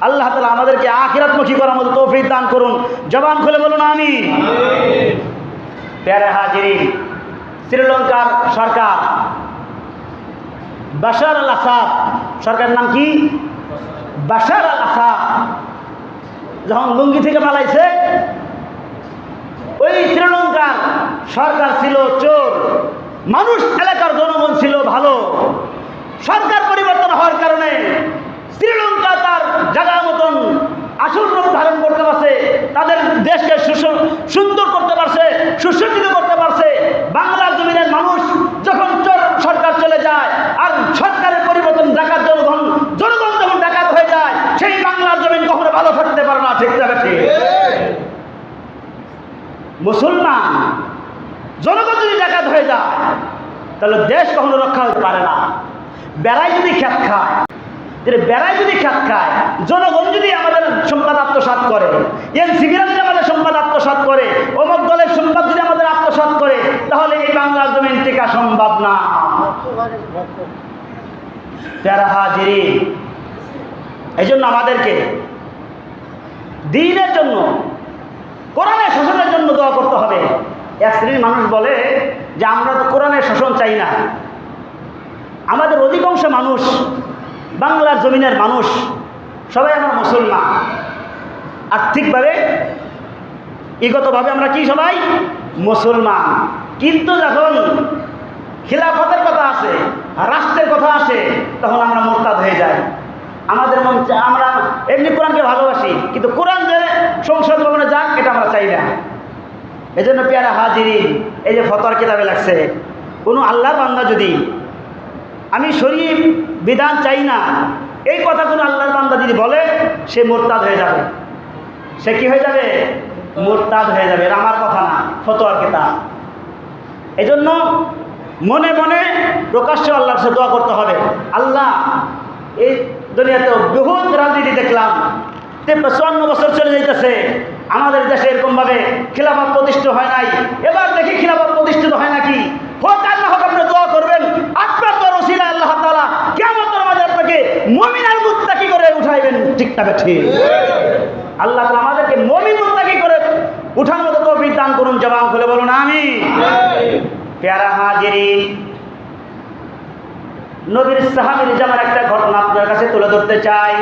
আল্লাহ তালা আমাদেরকে আখিরাতমুখী করার মতো তৌফিক দান করুন। জবান খুলে বলুন আমি প্যারে হাজিরি শ্রীলঙ্কার সরকার। বাশার আল আসাদ, সরকারের নাম কি? বাশার আল আসাদ। যখন লুঙ্গি থেকে পালাইছে, ওই শ্রীলঙ্কার সরকার ছিল চোর। মানুষ এলাকার জনগণ ছিল ভালো। সরকার পরিবর্তন হওয়ার কারণে শ্রীলঙ্কা তার জায়গা মতন আসল রূপ ধারণ করতে পারছে তাদের দেশকে সুস- সুন্দর করতে পারছে সুসজ্জিত করতে পারছে বাংলার জমিনের মানুষ যখন চোর সরকার চলে যায় আর সরকারের পরিবর্তন ডাকাত জনগণ জনগণ যখন ডাকাত হয়ে যায় সেই বাংলার জমিন কখনো ভালো থাকতে পারে না ঠিক যাবে ঠিক মুসলমান, জনগণ যদি ডাকাত হয়ে যায়, তাহলে দেশ কখনো রক্ষা হতে পারে না। বেড়াই যদি খ্যাত খায় বেড়াই যদি খ্যাত খায়, জনগণ যদি আমাদের সম্পদ আত্মসাত করে এনসিবিরা যদি আমাদের সম্পদ আত্মসাত করে, অমুক দলের সম্পদ যদি আমাদের আত্মসাত করে, তাহলে এই বাংলার জমিন টেকা সম্ভব না। প্যারা হাজিরি এই জন্য আমাদেরকে দিনের জন্য কোরআনের শাসনের জন্য দোয়া করতে হবে। এক শ্রেণির মানুষ বলে যে, আমরা তো কোরআনের শাসন চাই না। আমাদের অধিকাংশ মানুষ বাংলার জমিনের মানুষ, সবাই আমরা মুসলমান। আর্থিকভাবে ইগতভাবে আমরা কি সবাই? মুসলমান। কিন্তু যখন খিলাফতের কথা আসে, রাষ্ট্রের কথা আসে, তখন আমরা আমাদের মন আমরা এমনি কোরআনকে ভালোবাসি, কিন্তু কোরআন যে সংসদ ভবনে যাক, এটা আমরা চাই না। এই জন্য পেয়ারা হাজিরি এই যে ফতোয়ার কিতাবে লাগছে, কোনো আল্লাহর বান্দা যদি আমি শরীর বিধান চাই না, এই কথা কোনো আল্লাহর বান্দা যদি বলে, সে মোরতাদ হয়ে যাবে। সে কি হয়ে যাবে? মোরতাদ হয়ে যাবে আমার কথা না, ফতোয়ার কিতাব। এই জন্য মনে মনে প্রকাশ্যে আল্লাহর সাথে দোয়া করতে হবে। আল্লাহ, এই দুনিয়াতে বহুত রাজনীতি দেখলাম। তে- চুয়ান্ন বছর চলে যাইতেছে। আমাদের দেশে এরকমভাবে খিলাফত প্রতিষ্ঠিত হয় নাই। এবার দেখি খিলাফত প্রতিষ্ঠিত হয় নাকি? হোক আল্লাহ হোক আপনি দোয়া করবেন। আপনার তো রসিলা আল্লাহ তালা কেমন মাঝে আপনাকে মমিনার মুত্তাকি করে উঠাইবেন। ঠিকঠাক ঠিক। আল্লাহ তালা আমাদেরকে মমিন মুত্তাকি করে উঠার মতো তৌফিক দান করুন। জবান খুলে বলুন আমি পেয়ারা হাজিরি। নবীর সাহাবির জামার একটা ঘটনা আপনার কাছে তুলে ধরতে চাই।